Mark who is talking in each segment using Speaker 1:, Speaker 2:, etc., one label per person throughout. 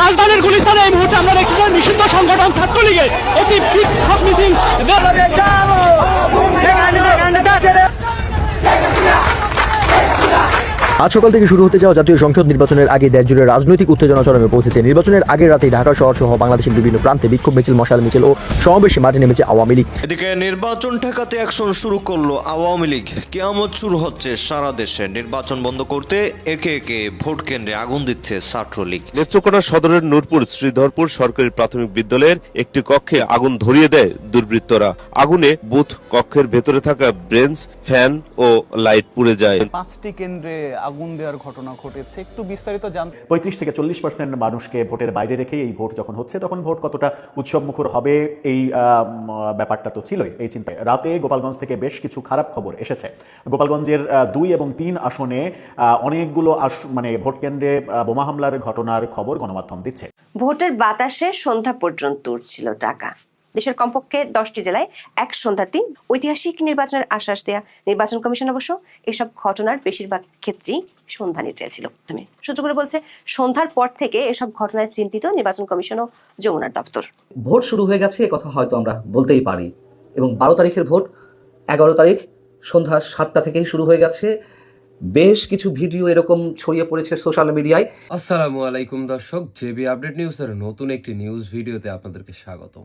Speaker 1: রাজধানীর গুলিস্তানে এই মুহূর্তে আমরা দেখছিলাম নিষিদ্ধ সংগঠন ছাত্রলীগের একটি বিক্ষোভ মিছিল।
Speaker 2: আজ সকাল থেকে শুরু হতে যাওয়া জাতীয় সংসদ নির্বাচনের আগে দেশ জুড়ে রাজনৈতিক উত্তেজনা চরমে পৌঁছেছে। নির্বাচনের আগের রাতেই ঢাকা শহর সহ বাংলাদেশের বিভিন্ন প্রান্তে বিক্ষোভ মিছিল মশাল মিছিল ও সমাবেশে মাঠে নেমেছে আওয়ামী লীগ।
Speaker 3: এদিকে নির্বাচন ঠেকাতে অ্যাকশন শুরু করল আওয়ামী লীগ। কেয়ামত শুরু হচ্ছে সারা দেশে। নির্বাচন বন্ধ করতে একে একে ভোট কেন্দ্রে আগুন দিচ্ছে ছাত্রলীগ।
Speaker 4: নেত্রকোনা সদরের নূরপুর শ্রীধরপুর সরকারি প্রাথমিক বিদ্যালয়ের একটি কক্ষে আগুন ধরিয়ে দেয় দুর্বৃত্তরা। আগুনে বুথ কক্ষের ভেতরে থাকা ব্রেঞ্চ ফ্যান ও লাইট পুড়ে যায়।
Speaker 5: পাঁচটি কেন্দ্রে আগুন দেওয়ার ঘটনা ঘটেছে। একটু বিস্তারিত জানতে
Speaker 6: পঁয়ত্রিশ থেকে চল্লিশ পার্সেন্ট মানুষকে ভোটের বাইরে রেখে এই ভোট যখন হচ্ছে তখন ভোট কতটা উৎসবমুখর হবে এই ব্যাপারটা তো ছিলই এই চিন্তায়। রাতে গোপালগঞ্জ থেকে বেশ কিছু খারাপ খবর এসেছে। গোপালগঞ্জের আহ, দুই এবং তিন আসনে অনেকগুলো আস মানে ভোট কেন্দ্রে বোমা হামলার ঘটনার খবর গণমাধ্যম দিচ্ছে।
Speaker 7: ভোটের বাতাসে সন্ধ্যা পর্যন্ত উঠছিল টাকা। দেশের কমপক্ষে দশটি জেলায় এক সন্ধ্যাতেই ঐতিহাসিক নির্বাচনের আশ্বাস দেয়া নির্বাচন কমিশন অবশ্য এসব ঘটনার বেশিরভাগ ক্ষেত্রেই সন্ধানে চেয়েছিল প্রথমে সূত্র করে বলছে সন্ধ্যার পর থেকে এসব ঘটনায় চিন্তিত নির্বাচন কমিশন ও যমুনার দপ্তর।
Speaker 8: ভোট শুরু হয়ে গেছে এ কথা হয়তো আমরা বলতেই পারি। এবং বারো তারিখের ভোট এগারো তারিখ সন্ধ্যা সাতটা থেকেই শুরু হয়ে গেছে। বেশ কিছু ভিডিও এরকম ছড়িয়ে পড়েছে সোশ্যাল মিডিয়ায়।
Speaker 9: আসসালামু আলাইকুম দর্শক জেবি আপডেট নিউজের নতুন একটি নিউজ ভিডিওতে আপনাদেরকে স্বাগতম।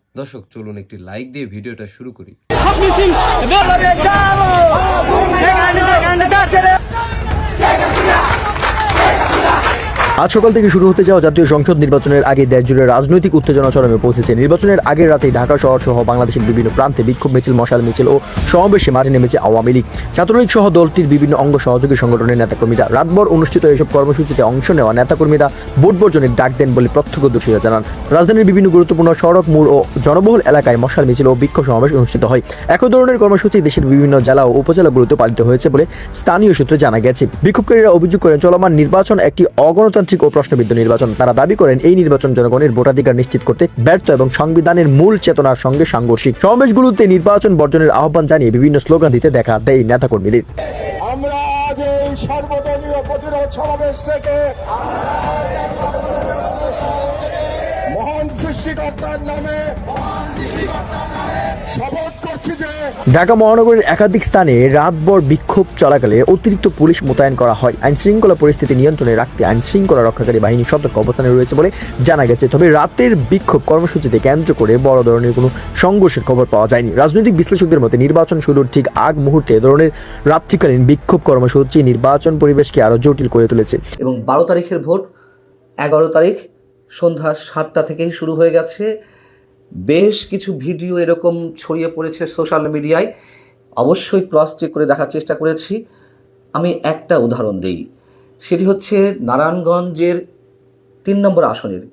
Speaker 9: দর্শক চলুন একটি লাইক দিয়ে ভিডিওটা শুরু করি।
Speaker 2: আজ সকাল থেকে শুরু হতে যাওয়া জাতীয় সংসদ নির্বাচনের আগে দেশ জুড়ে রাজনৈতিক উত্তেজনা চরমে পৌঁছেছে। নির্বাচনের আগের রাতেই ঢাকা শহর সহ বাংলাদেশের বিভিন্ন প্রান্তে বিক্ষোভ মিছিল, মশাল মিছিল ও সমাবেশে মাঠে নেমেছে আওয়ামী লীগ। ছাত্রলীগ সহ দলটির বিভিন্ন অঙ্গ সহযোগী সংগঠনের নেতাকর্মীরা রাতভর অনুষ্ঠিত এসব কর্মসূচিতে অংশ নেওয়া নেতাকর্মীরা ভোট বর্জনের ডাক দেন বলে প্রত্যক্ষদর্শীরা জানান। রাজধানীর বিভিন্ন গুরুত্বপূর্ণ সড়ক মোড় ও জনবহুল এলাকায় মশাল মিছিল ও বিক্ষোভ সমাবেশ অনুষ্ঠিত হয়। একই ধরনের কর্মসূচি দেশের বিভিন্ন জেলা ও উপজেলাগুলোতে পালিত হয়েছে বলে স্থানীয় সূত্রে জানা গেছে। বিক্ষোভকারীরা অভিযোগ করেন, চলমান নির্বাচন একটি অগণতান্ত্রিক ও প্রশ্নবিদ্ধ নির্বাচন। তারা দাবি করেন এই নির্বাচন জনগণের ভোটাধিকার নিশ্চিত করতে ব্যর্থ এবং সংবিধানের মূল চেতনার সঙ্গে সাংঘর্ষিক। সমাবেশগুলোতে নির্বাচন বর্জনের আহ্বান জানিয়ে বিভিন্ন স্লোগান দিতে দেখা দেয় নেতাকর্মীদের।
Speaker 10: আমরা আজ এই সর্বদলীয় প্রতিরোধ সমাবেশ থেকে মহান সৃষ্টিকর্তার নামে শপথ
Speaker 2: ঢাকা মহানগরের একাধিক স্থানে রাতভর বিক্ষোভ চলাকালে অতিরিক্ত পুলিশ মোতায়েন করা হয়। আইন শৃঙ্খলা পরিস্থিতি নিয়ন্ত্রণে রাখতে আইন শৃঙ্খলা রক্ষাকারী বাহিনী সতর্ক অবস্থানে রয়েছে বলে জানা গেছে। তবে রাতের বিক্ষোভ কর্মসূচিতে কেন্দ্র করে বড় ধরনের কোনো সংঘর্ষের খবর পাওয়া যায়নি। রাজনৈতিক বিশ্লেষকদের মতে নির্বাচন শুরুর ঠিক আগ মুহূর্তে এ ধরনের রাত্রিকালীন বিক্ষোভ কর্মসূচি নির্বাচন পরিবেশকে আরও জটিল করে তুলেছে।
Speaker 8: এবং বারো তারিখের ভোট এগারো তারিখ সন্ধ্যা সাতটা থেকেই শুরু হয়ে গেছে। বেশ কিছু ভিডিও এরকম ছড়িয়ে পড়েছে সোশ্যাল মিডিয়ায়। অবশ্যই ক্রস চেক করে দেখার চেষ্টা করেছি। আমি একটা উদাহরণ দিই। সেটি হচ্ছে নারায়ণগঞ্জের তিন নম্বর আসনের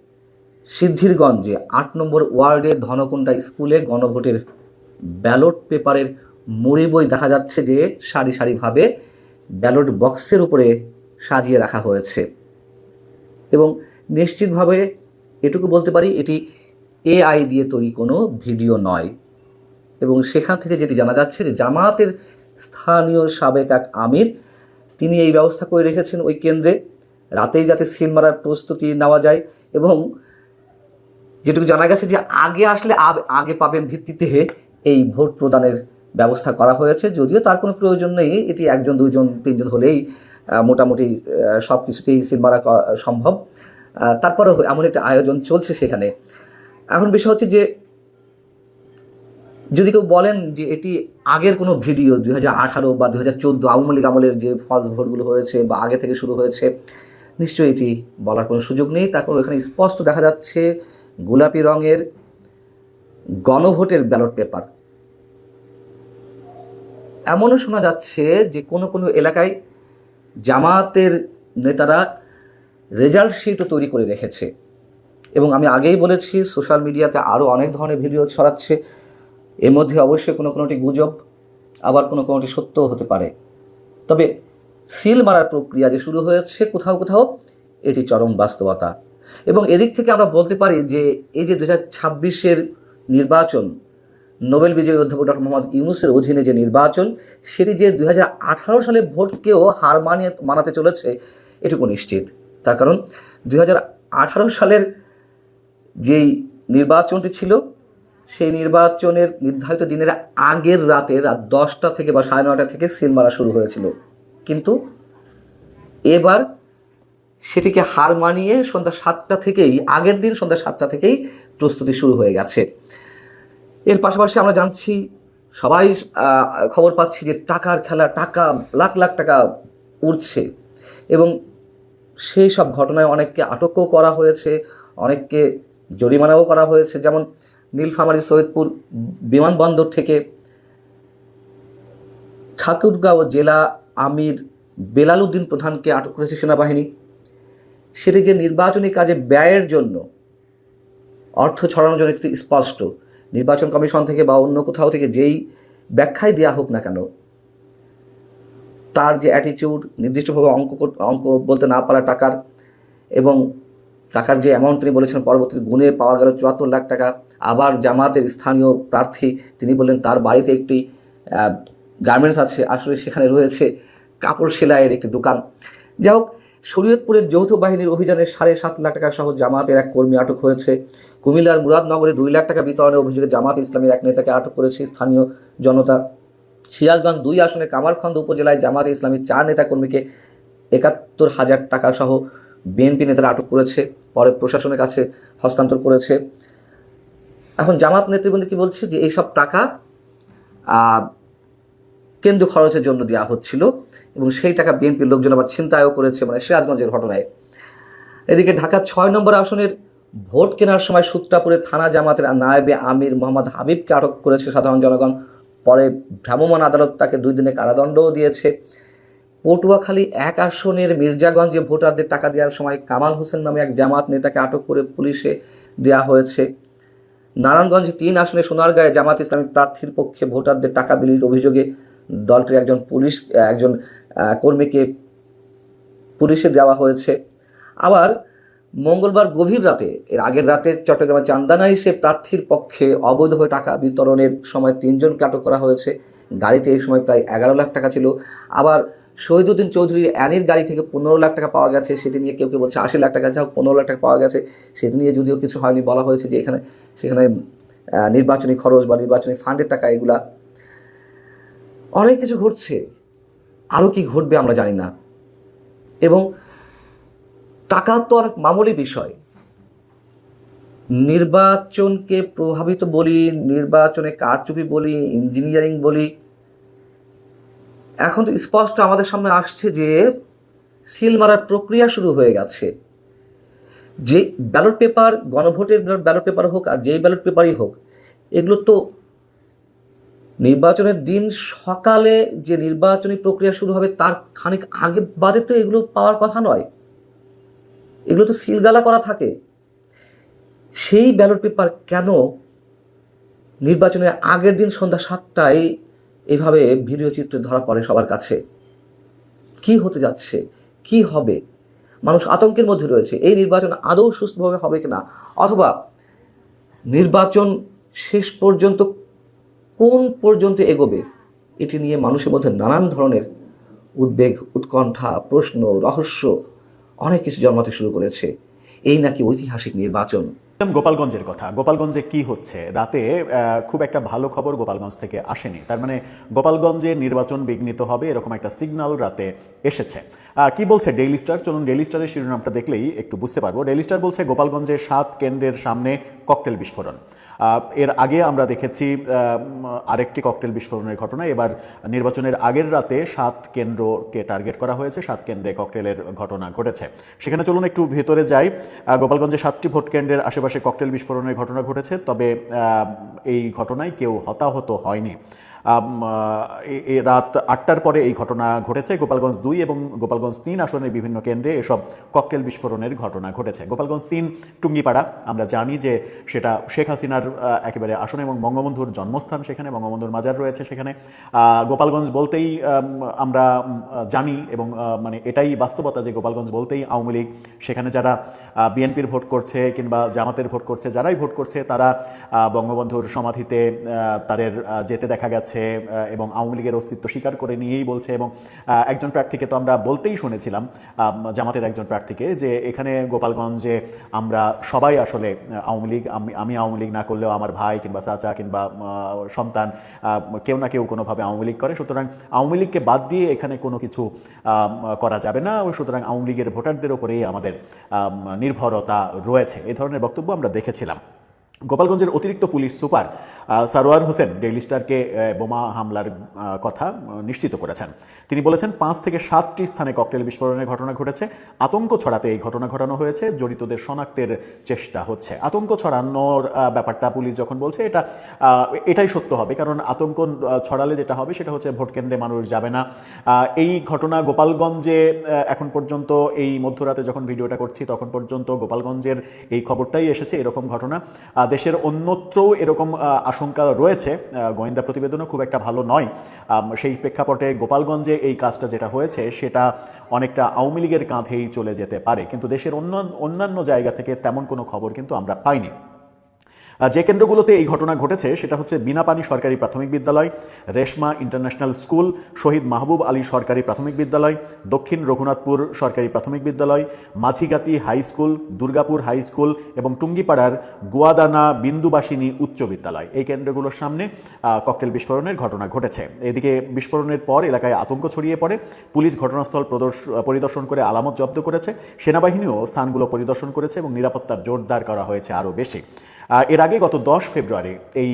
Speaker 8: সিদ্ধিরগঞ্জে আট নম্বর ওয়ার্ডের ধনকুণ্ডা স্কুলে গণভোটের ব্যালট পেপারের মুড়ি বই দেখা যাচ্ছে যে সারি সারিভাবে ব্যালট বক্সের উপরে সাজিয়ে রাখা হয়েছে। এবং নিশ্চিতভাবে এটুকু বলতে পারি এটি এআই দিয়ে তৈরি কোনো ভিডিও নয়। এবং সেখান থেকে যেটি জানা যাচ্ছে যে জামায়াতের স্থানীয় সাবেক এক আমির, তিনি এই ব্যবস্থা করে রেখেছেন ওই কেন্দ্রে। রাতেই যাতে সিল মারার প্রস্তুতি নেওয়া যায় এবং যেটুকু জানা গেছে যে আগে আসলে আগে পাবেন ভিত্তিতে এই ভোট প্রদানের ব্যবস্থা করা হয়েছে। যদিও তার কোনো প্রয়োজন নেই, এটি একজন, দুইজন, তিনজন হলেই মোটামুটি সব কিছুতেই সিল মারা সম্ভব। তারপরেও এমন একটা আয়োজন চলছে সেখানে। এখন বিষয় হচ্ছে যে, যদি কেউ বলেন যে এটি আগের কোনো ভিডিও, দুই হাজার আঠারো বা দুই হাজার চোদ্দ আওয়ামী লীগ আমলের যে ফার্স্ট ভোটগুলো হয়েছে বা আগে থেকে শুরু হয়েছে, নিশ্চয়ই এটি বলার কোনো সুযোগ নেই। তারপর এখানে স্পষ্ট দেখা যাচ্ছে গোলাপি রঙের গণভোটের ব্যালট পেপার। এমনও শোনা যাচ্ছে যে কোনো কোনো এলাকায় জামায়াতের নেতারা রেজাল্ট শিটও তৈরি করে রেখেছে। এবং আমি আগেই বলেছি সোশ্যাল মিডিয়াতে আরও অনেক ধরনের ভিডিও ছড়াচ্ছে। এর মধ্যে অবশ্যই কোনো কোনোটি গুজব, আবার কোনো কোনোটি সত্যও হতে পারে। তবে সিল মারার প্রক্রিয়া যে শুরু হয়েছে, কোথাও কোথাও এটি চরম বাস্তবতা। এবং এদিক থেকে আমরা বলতে পারি যে, এই যে দু হাজার ছাব্বিশের নির্বাচন, নোবেল বিজয়ী অধ্যাপক ডক্টর মোহাম্মদ ইউনুসের অধীনে যে নির্বাচন, সেটি যে দু আঠারো সালে ভোটকেও হার মানিয়ে, মানাতে চলেছে, এটুকু নিশ্চিত। তার কারণ দু হাজার আঠারো সালের যেই নির্বাচনটি ছিল, সেই নির্বাচনের নির্ধারিত দিনের আগের রাতে রাত দশটা থেকে বা সাড়ে নটা থেকে সিল মারা শুরু হয়েছিল। কিন্তু এবার সেটিকে হার মানিয়ে সন্ধ্যা সাতটা থেকেই, আগের দিন সন্ধ্যা সাতটা থেকেই প্রস্তুতি শুরু হয়ে গেছে। এর পাশাপাশি আমরা জানছি, সবাই খবর পাচ্ছি যে টাকার খেলা, টাকা, লাখ লাখ টাকা উড়ছে। এবং সেই সব ঘটনায় অনেককে আটকও করা হয়েছে, অনেককে জরিমানাও করা হয়েছে, যেমন নীলফামারী, সৈয়দপুর বিমানবন্দর থেকে ঠাকুরগাঁও জেলা আমির বেলাল উদ্দিন প্রধানকে আটক করেছে সেনাবাহিনী। সেটি যে নির্বাচনী কাজে ব্যয়ের জন্য অর্থ ছড়ানোর জন্য একটি স্পষ্ট। নির্বাচন কমিশন থেকে বা অন্য কোথাও থেকে যেই ব্যাখ্যাই দেওয়া হোক না কেন, তার যে অ্যাটিটিউড নির্দিষ্টভাবে অঙ্ক অঙ্ক বলতে না পারা টাকার এবং টাকার যে অ্যামাউন্ট তিনি বলেছেন পরবর্তীতে গুণে পাওয়া গেল চুয়াত্তর লাখ টাকা। আবার জামাতের স্থানীয় প্রার্থী তিনি বললেন, তার বাড়িতে একটি গার্মেন্টস আছে, আসলে সেখানে রয়েছে কাপড় সেলাইয়ের একটি দোকান। যাই হোক, শরীয়তপুরের যৌথ বাহিনীর অভিযানে সাড়ে সাত লাখ টাকা সহ জামাতের এক কর্মী আটক হয়েছে। কুমিল্লার মুরাদনগরে দুই লাখ টাকা বিতরণের অভিযোগে জামাত ইসলামের এক নেতাকে আটক করেছে স্থানীয় জনতা। সিরাজগঞ্জ দুই আসনে কামারখন্দ উপজেলায় জামাত ইসলামী চার নেতাকর্মীকে একাত্তর হাজার টাকা সহ বিএনপি নেতারা আটক করেছে, পরে প্রশাসনের কাছে হস্তান্তর করেছে। এখন জামাত নেতৃবৃন্দ কি বলছে যে এইসব টাকা কেন্দ্র খরচের জন্য দেওয়া হচ্ছিল এবং সেই টাকা বিএনপির লোকজন আবার ছিনতাইও করেছে মানে সিরাজগঞ্জের ঘটনায়। এদিকে ঢাকা ছয় নম্বর আসনের ভোট কেনার সময় সূত্রাপুরে থানা জামাতের নায়েবে আমির মোহাম্মদ হাবিবকে আটক করেছে সাধারণ জনগণ। পরে ভ্রাম্যমাণ আদালত তাকে দুই দিনে কারাদণ্ডও দিয়েছে। পটুয়াখালী এক আসনের মির্জাগঞ্জে ভোটারদের টাকা দেওয়ার সময় কামাল হোসেন নামে এক জামাত নেতাকে আটক করে পুলিশে দেওয়া হয়েছে। নারায়ণগঞ্জে তিন আসনে সোনারগাঁয়ে জামাত ইসলামী প্রার্থীর পক্ষে ভোটারদের টাকা বিলির অভিযোগে দলটির একজন পুলিশ, একজন কর্মীকে পুলিশে দেওয়া হয়েছে। আবার মঙ্গলবার গভীর রাতে, এর আগের রাতে চট্টগ্রামের চান্দানায় সে প্রার্থীর পক্ষে অবৈধভাবে টাকা বিতরণের সময় তিনজনকে আটক করা হয়েছে। গাড়িতে এই সময় প্রায় এগারো লাখ টাকা ছিল। আবার শহীদুদ্দিন চৌধুরীর অ্যানির গাড়ি থেকে পনেরো লাখ টাকা পাওয়া গেছে, সেটি নিয়ে কেউ কেউ বলছে আশি লাখ টাকা যা হোক, পনেরো লাখ টাকা পাওয়া গেছে। সেটি নিয়ে যদিও কিছু হয়নি, বলা হয়েছে যে এখানে, সেখানে নির্বাচনী খরচ বা নির্বাচনী ফান্ডের টাকা এগুলা। অনেক কিছু ঘটছে আরও কি ঘটবে আমরা জানি না। এবং টাকা তো অনেক মামুলি বিষয়। নির্বাচনকে প্রভাবিত বলি, নির্বাচনে কারচুপি বলি, ইঞ্জিনিয়ারিং বলি এখন তো স্পষ্ট আমাদের সামনে আসছে যে সিল মারার প্রক্রিয়া শুরু হয়ে গেছে। যে ব্যালট পেপার, গণভোটের ব্যালট পেপার হোক আর যেই ব্যালট পেপারই হোক, এগুলো তো নির্বাচনের দিন সকালে যে নির্বাচনী প্রক্রিয়া শুরু হবে তার খানিক আগে বাদে তো এগুলো পাওয়ার কথা নয়। এগুলো তো সিলগালা করা থাকে। সেই ব্যালট পেপার কেন নির্বাচনের আগের দিন সন্ধ্যা সাতটায় এভাবে ভিডিও চিত্রে ধরা পড়ে সবার কাছে। কি হতে যাচ্ছে? কি হবে? মানুষ আতঙ্কের মধ্যে রয়েছে। এই নির্বাচন আদৌ সুস্থভাবে হবে কিনা? অথবা নির্বাচন শেষ পর্যন্ত কোন পর্যন্ত এগোবে? এটি নিয়ে মানুষের মধ্যে নানান ধরনের উদ্বেগ, উৎকণ্ঠা, প্রশ্ন, রহস্য অনেক কিছু জন্মাতে শুরু করেছে। এই নাকি ঐতিহাসিক নির্বাচন?
Speaker 6: গোপালগঞ্জের কথা। গোপালগঞ্জে কি হচ্ছে? রাতে খুব একটা ভালো খবর গোপালগঞ্জ থেকে আসেনি। তার মানে গোপালগঞ্জে নির্বাচন বিঘ্নিত হবে এরকম একটা সিগনাল রাতে এসেছে। কি বলছে ডেইলি স্টার চলুন ডেইলি স্টারের শিরোনামটা দেখলেই একটু বুঝতে পারব। ডেইলি স্টার বলছে, গোপালগঞ্জে সাত কেন্দ্রের সামনে ককটেল বিস্ফোরণ। এর আগে আমরা দেখেছি আরেকটি ককটেল বিস্ফোরণের ঘটনা। এবার নির্বাচনের আগের রাতে সাত কেন্দ্রকে টার্গেট করা হয়েছে, সাত কেন্দ্রে ককটেলের ঘটনা ঘটেছে। সেখানে চলুন একটু ভেতরে যাই। গোপালগঞ্জে সাতটি ভোট কেন্দ্রের আশেপাশে ককটেল বিস্ফোরণের ঘটনা ঘটেছে, তবে এই ঘটনায় কেউ হতাহত হয়নি। রাত আটটার পরে এই ঘটনা ঘটেছে। গোপালগঞ্জ দুই এবং গোপালগঞ্জ তিন আসনের বিভিন্ন কেন্দ্রে এসব ককটেল বিস্ফোরণের ঘটনা ঘটেছে। গোপালগঞ্জ তিন, টুঙ্গিপাড়া। আমরা জানি যে সেটা শেখ হাসিনার একেবারে আসন এবং বঙ্গবন্ধুর জন্মস্থান সেখানে, বঙ্গবন্ধুর মাজার রয়েছে সেখানে। গোপালগঞ্জ বলতেই আমরা জানি এবং মানে এটাই বাস্তবতা যে গোপালগঞ্জ বলতেই আওয়ামী লীগ সেখানে যারা বিএনপির ভোট করছে কিংবা জামাতের ভোট করছে, যারাই ভোট করছে তারা বঙ্গবন্ধুর সমাধিতে তাদের যেতে দেখা গেছে। আহ, এবং আওয়ামী লীগের অস্তিত্ব স্বীকার করে নিয়েই বলছে এবং একজন প্রার্থীকে তো আমরা বলতেই শুনেছিলাম জামাতের একজন প্রার্থীকে যে এখানে গোপালগঞ্জে আমরা সবাই আসলে আওয়ামী লীগ আমি আমি আওয়ামী লীগ না করলেও আমার ভাই কিংবা চাচা কিংবা সন্তান কেউ না কেউ কোনোভাবে আওয়ামী লীগ করে। সুতরাং আওয়ামী লীগকে বাদ দিয়ে এখানে কোনো কিছু করা যাবে না। সুতরাং আওয়ামী লীগের ভোটারদের ওপরেই আমাদের নির্ভরতা রয়েছে। এ ধরনের বক্তব্য আমরা দেখেছিলাম। গোপালগঞ্জের অতিরিক্ত police super Sarwar Hossain Daily স্টারকে বোমা হামলার কথা নিশ্চিত করেছেন। তিনি বলেছেন, পাঁচ থেকে সাতটি স্থানে ককটেল বিস্ফোরণের ঘটনা ঘটেছে। আতঙ্ক ছড়াতে এই ঘটনা ঘটানো হয়েছে। জড়িতদের শনাক্তের চেষ্টা হচ্ছে। আতঙ্ক ছড়ানোর ব্যাপারটা পুলিশ যখন বলছে, এটা এটাই সত্য হবে। কারণ আতঙ্ক ছড়ালে যেটা হবে, সেটা হচ্ছে ভোট কেন্দ্রে মানুষ যাবে না। এই ঘটনা গোপালগঞ্জে এখন পর্যন্ত, এই মধ্যরাতে যখন ভিডিওটা করছি, তখন পর্যন্ত গোপালগঞ্জের এই খবরটাই এসেছে, এরকম ঘটনা। দেশের অন্যত্রও এরকম আশঙ্কা রয়েছে গোয়েন্দা প্রতিবেদনও খুব একটা ভালো নয়। সেই প্রেক্ষাপটে গোপালগঞ্জে এই কাজটা যেটা হয়েছে, সেটা অনেকটা আওয়ামী লীগের কাঁধেই চলে যেতে পারে। কিন্তু দেশের অন্য অন্যান্য জায়গা থেকে তেমন কোনো খবর কিন্তু আমরা পাইনি। যে কেন্দ্রগুলোতে এই ঘটনা ঘটেছে, সেটা হচ্ছে বিনাপানি সরকারি প্রাথমিক বিদ্যালয়, রেশমা ইন্টারন্যাশনাল স্কুল, শহীদ মাহবুব আলী সরকারি প্রাথমিক বিদ্যালয়, দক্ষিণ রঘুনাথপুর সরকারি প্রাথমিক বিদ্যালয়, Majhigati high school, Durgapur high school এবং টুঙ্গিপাড়ার গোয়াদানা বিন্দুবাসিনী উচ্চ বিদ্যালয়। এই কেন্দ্রগুলোর সামনে ককটেল বিস্ফোরণের ঘটনা ঘটেছে। এদিকে বিস্ফোরণের পর এলাকায় আতঙ্ক ছড়িয়ে পড়ে। পুলিশ ঘটনাস্থল প্রদর্শ- পরিদর্শন করে আলামত জব্দ করেছে। সেনাবাহিনীও স্থানগুলো পরিদর্শন করেছে এবং নিরাপত্তার জোরদার করা হয়েছে আরও বেশি। এর আগে গত দশ ফেব্রুয়ারি, এই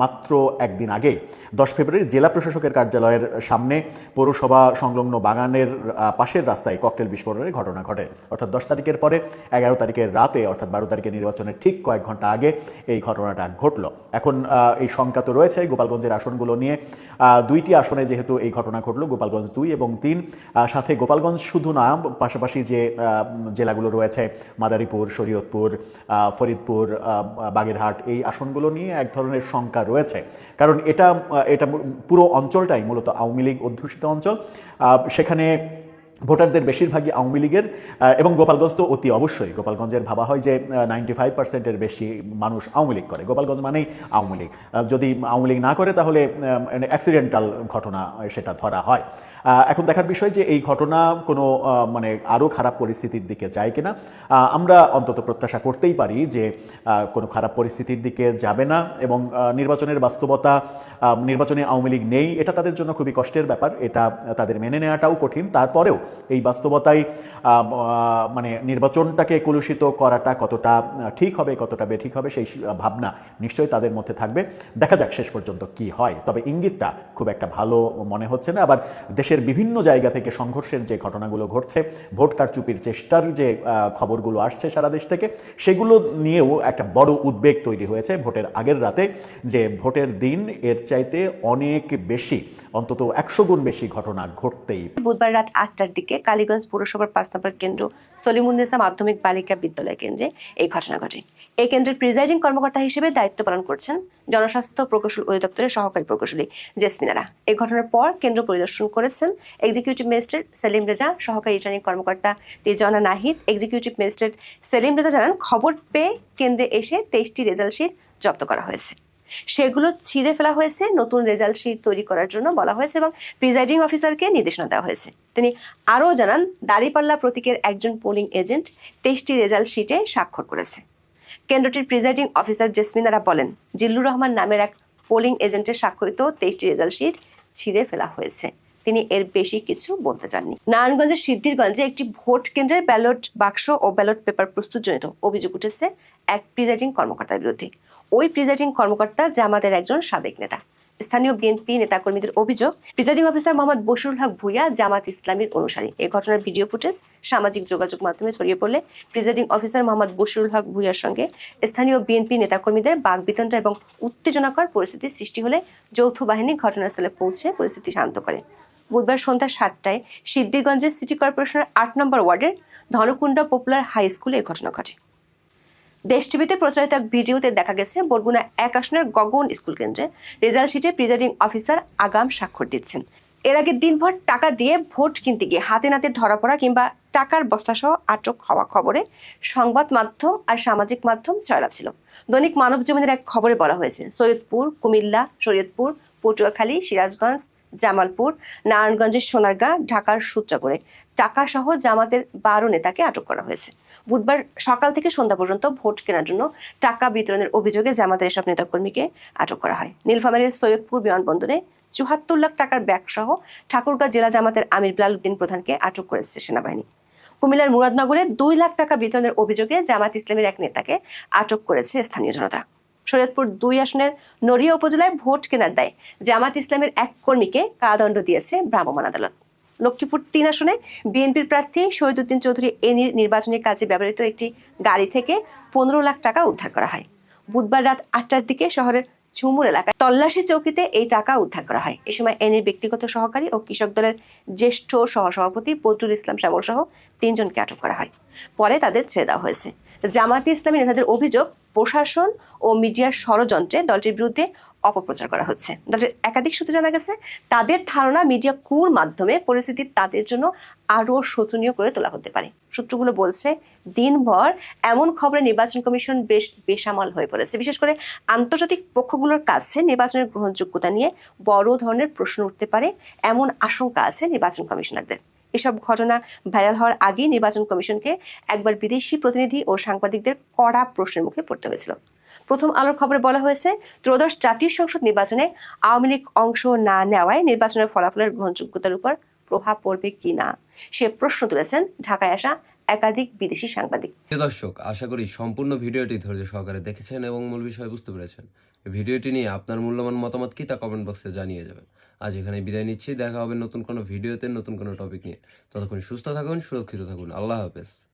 Speaker 6: মাত্র একদিন আগে, দশ ফেব্রুয়ারি জেলা প্রশাসকের কার্যালয়ের সামনে পৌরসভা সংলগ্ন বাগানের পাশের রাস্তায় ককটেল বিস্ফোরণের ঘটনা ঘটে। অর্থাৎ দশ তারিখের পরে, এগারো তারিখের রাতে, অর্থাৎ বারো তারিখের নির্বাচনের ঠিক কয়েক ঘণ্টা আগে এই ঘটনাটা ঘটলো। এখন এই শঙ্কা তো রয়েছে গোপালগঞ্জের আসনগুলো নিয়ে। দুইটি আসনে যেহেতু এই ঘটনা ঘটলো, গোপালগঞ্জ দুই এবং তিন সাথে গোপালগঞ্জ শুধু না, পাশাপাশি যে জেলাগুলো রয়েছে, মাদারীপুর, শরীয়তপুর ফরিদপুর বাগেরহাট এই আসনগুলো নিয়ে এক ধরনের শঙ্কা রয়েছে। কারণ এটা এটা পুরো অঞ্চলটাই মূলত আওয়ামী লীগ অধ্যুষিত অঞ্চল। সেখানে ভোটারদের বেশিরভাগই আওয়ামী লীগের এবং গোপালগঞ্জ তো অতি অবশ্যই। গোপালগঞ্জের ভাবা হয় যে নাইনটি ফাইভ পার্সেন্টের বেশি মানুষ আওয়ামী লীগ করে। গোপালগঞ্জ মানেই আওয়ামী লীগ। যদি আওয়ামী লীগ না করে, তাহলে অ্যাক্সিডেন্টাল ঘটনা সেটা ধরা হয়। এখন দেখার বিষয় যে, এই ঘটনা কোনো মানে আরও খারাপ পরিস্থিতির দিকে যায় কিনা আমরা অন্তত প্রত্যাশা করতেই পারি যে কোনো খারাপ পরিস্থিতির দিকে যাবে না এবং নির্বাচনের বাস্তবতা নির্বাচনে আওয়ামী লীগ নেই, এটা তাদের জন্য খুবই কষ্টের ব্যাপার। এটা তাদের মেনে নেওয়াটাও কঠিন। তারপরেও এই বাস্তবতায় মানে নির্বাচনটাকে কলুষিত করাটা কতটা ঠিক হবে, কতটা বেঠিক হবে সেই ভাবনা নিশ্চয়ই তাদের মধ্যে থাকবে। দেখা যাক শেষ পর্যন্ত কি হয়। তবে ইঙ্গিতটা খুব একটা ভালো মনে হচ্ছে না। আবার দেশের বিভিন্ন জায়গা থেকে সংঘর্ষের যে ঘটনাগুলো ঘটছে, ভোট কারচুপির চেষ্টার যে খবরগুলো আসছে সারা দেশ থেকে, সেগুলো নিয়েও একটা বড় উদ্বেগ তৈরি হয়েছে ভোটের আগের রাতে যে ভোটের দিন এর চাইতে অনেক বেশি, অন্তত একশো গুণ বেশি ঘটনা ঘটতেই
Speaker 7: বুধবার রাত আটটার দিকে কালীগঞ্জ পৌরসভার পাঁচ নম্বর কেন্দ্র সলিমুন্নেসা মাধ্যমিক বালিকা বিদ্যালয় কেন্দ্রে এই ঘটনা ঘটে। এই কেন্দ্রের প্রিজাইডিং কর্মকর্তা হিসেবে দায়িত্ব পালন করছেন জনস্বাস্থ্য প্রকৌশল অধিদপ্তরের সহকারী প্রকৌশলী জেসমিনারা। এই ঘটনার পর কেন্দ্র পরিদর্শন করেছেন এক্সিকিউটিভ ম্যাজিস্ট্রেট সেলিম রেজা, সহকারী রিটার্নিং কর্মকর্তা রিজওয়ানা নাহিদ, এক্সিকিউটিভ ম্যাজিস্ট্রেট সেলিম রেজা জানান, খবর পেয়ে কেন্দ্রে এসে তেইশটি রেজাল্ট শিট জব্দ করা হয়েছে। সেগুলো ছিঁড়ে ফেলা হয়েছে, নতুন রেজাল্ট শিট তৈরি করার জন্য বলা হয়েছে এবং প্রিজাইডিং অফিসারকে নির্দেশনা দেওয়া হয়েছে। তিনি আরও জানান, দাঁড়িপাল্লা প্রতীকের একজন পোলিং এজেন্ট তেইশটি রেজাল্ট শিটে স্বাক্ষর করেছে। কেন্দ্রটির প্রিজাইডিং অফিসার জেসমিনারা বলেন, জিল্লুর রহমান নামের এক পোলিং এজেন্টের স্বাক্ষরিত তেইশটি রেজাল্ট শিট ছিঁড়ে ফেলা হয়েছে। তিনি এর বেশি কিছু বলতে চাননি। নারায়ণগঞ্জের সিদ্ধিরগঞ্জে একটি ভোট কেন্দ্রের ব্যালট বাক্স ও ব্যালট পেপার প্রস্তুতজনিত অভিযোগ উঠেছে এক প্রিজাইডিং কর্মকর্তার বিরুদ্ধে। ওই প্রিজাইডিং কর্মকর্তা জামাতের একজন সাবেক নেতা। স্থানীয় বিএনপি নেতাকর্মীদের অভিযোগ, প্রিজাইডিং অফিসার মোহাম্মদ বশিরুল হক ভুইয়া জামাত ইসলামীর অনুসারী। এই ঘটনার ভিডিও ফুটেজ সামাজিক যোগাযোগ মাধ্যমে ছড়িয়ে পড়লে প্রিজাইডিং অফিসার মোহাম্মদ বশিরুল হক ভুইয়ার সঙ্গে স্থানীয় বিএনপি নেতাকর্মীদের বাগবিতণ্ডা এবং উত্তেজনাকর পরিস্থিতির সৃষ্টি হলে যৌথ বাহিনী ঘটনাস্থলে পৌঁছে পরিস্থিতি শান্ত করে। বুধবার সন্ধ্যা সাতটায় সিদ্দিরগঞ্জের সিটি কর্পোরেশনের আট নম্বর ওয়ার্ডের ধনকুণ্ডা পপুলার হাই স্কুলে এই ঘটনা ঘটে। দেশ টিভিতে প্রচারিত এক ভিডিওতে দেখা গেছে, বরগুনা এক আসনের গগন স্কুল কেন্দ্রে রেজাল্ট শিটে প্রিজাইডিং অফিসার আগাম স্বাক্ষর দিচ্ছেন। এর আগে দিনভর টাকা দিয়ে ভোট কিনতে গিয়ে হাতে নাতে ধরা পড়া কিংবা টাকার বস্তাসহ আটক হওয়া খবরে সংবাদ মাধ্যম আর সামাজিক মাধ্যম জয়লাভ ছিল। দৈনিক মানব জীবনের এক খবরে বলা হয়েছে, সৈয়দপুর, কুমিল্লা, শরীয়তপুর, পটুয়াখালী, সিরাজগঞ্জ, জামালপুর, নারায়ণগঞ্জের সোনারগাঁ, ঢাকার সূত্রাপুরে টাকা সহ জামাতের বারো নেতাকে আটক করা হয়েছে। বুধবার সকাল থেকে সন্ধ্যা পর্যন্ত ভোট কেনার জন্য টাকা বিতরণের অভিযোগে জামাতের এসব নেতাকর্মীকে আটক করা হয়। নীলফামারীর সৈয়দপুর বিমানবন্দরে চুহাত্তর লাখ টাকার ব্যাগ সহ ঠাকুরগাঁ জেলা জামাতের আমির বিলাল উদ্দিন প্রধানকে আটক করেছে সেনাবাহিনী। কুমিল্লার মুরাদনগরে দুই লাখ টাকা বিতরণের অভিযোগে জামাত ইসলামের এক নেতাকে আটক করেছে স্থানীয় জনতা। শরীয়তপুর দুই আসনের নড়িয়া উপজেলায় ভোট কেনার দায় জামাত ইসলামের এক কর্মীকে কারাদণ্ড দিয়েছে ভ্রাম্যমাণ আদালত। লক্ষ্মীপুর তিন আসনে বিএনপির প্রার্থী শহীদুদ্দিন চৌধুরী এনির নির্বাচনী কাজে ব্যবহৃত একটি গাড়ি থেকে পনেরো লাখ টাকা উদ্ধার করা হয়। বুধবার রাত আটটার দিকে শহরের ঝুমুর এলাকায় তল্লাশি চৌকিতে এই টাকা উদ্ধার করা হয়। এ সময় এনির ব্যক্তিগত সহকারী ও কৃষক দলের জ্যেষ্ঠ সহসভাপতি বদরুল ইসলাম শ্যামল সহ তিনজনকে আটক করা হয়। পরে তাদের ছেড়ে দেওয়া হয়েছে। জামাতি ইসলামী নেতাদের অভিযোগ, প্রশাসন ও মিডিয়ার ষড়যন্ত্রে দলটির বিরুদ্ধে অপপ্রচার করা হচ্ছে। একাধিক সূত্রে জানা গেছে, তাদের ধারণা মিডিয়া কুর মাধ্যমে পরিস্থিতি তাদের জন্য আরও শোচনীয় করে তোলা হতে পারে। সূত্রগুলো বলছে, দিনভর এমন খবরে নির্বাচন কমিশন বেশ বেসামাল হয়ে পড়েছে। বিশেষ করে আন্তর্জাতিক পক্ষগুলোর কাছে নির্বাচনের গ্রহণযোগ্যতা নিয়ে বড় ধরনের প্রশ্ন উঠতে পারে এমন আশঙ্কা আছে নির্বাচন কমিশনারদের। এসব ঘটনা ভাইরাল হওয়ার আগেই নির্বাচন কমিশনকে একবার বিদেশি প্রতিনিধি ও সাংবাদিকদের কড়া প্রশ্নের মুখে পড়তে হয়েছিল। প্রথম আলোর খবরে বলা হয়েছে, ত্রয়োদশ জাতীয় সংসদ নির্বাচনে আওয়ামী লীগ অংশ না নেওয়ায় নির্বাচনের ফলাফলের গ্রহণযোগ্যতার উপর প্রভাব পড়বে কি না সে প্রশ্ন তুলেছেন ঢাকায় আসা একাধিক বিদেশি সাংবাদিক।
Speaker 9: দর্শক, আশা করি সম্পূর্ণ ভিডিওটি ধৈর্য সহকারে দেখেছেন এবং মূল বিষয় বুঝতে পেরেছেন। ভিডিওটি নিয়ে আপনার মূল্যবান মতামত কি তা কমেন্ট বক্সে জানিয়ে যাবেন। আজ এখানে বিদায় নিচ্ছি। দেখা হবে নতুন কোনো ভিডিওতে নতুন কোনো টপিক নিয়ে। ততক্ষণ সুস্থ থাকুন, সুরক্ষিত থাকুন। আল্লাহ হাফেজ।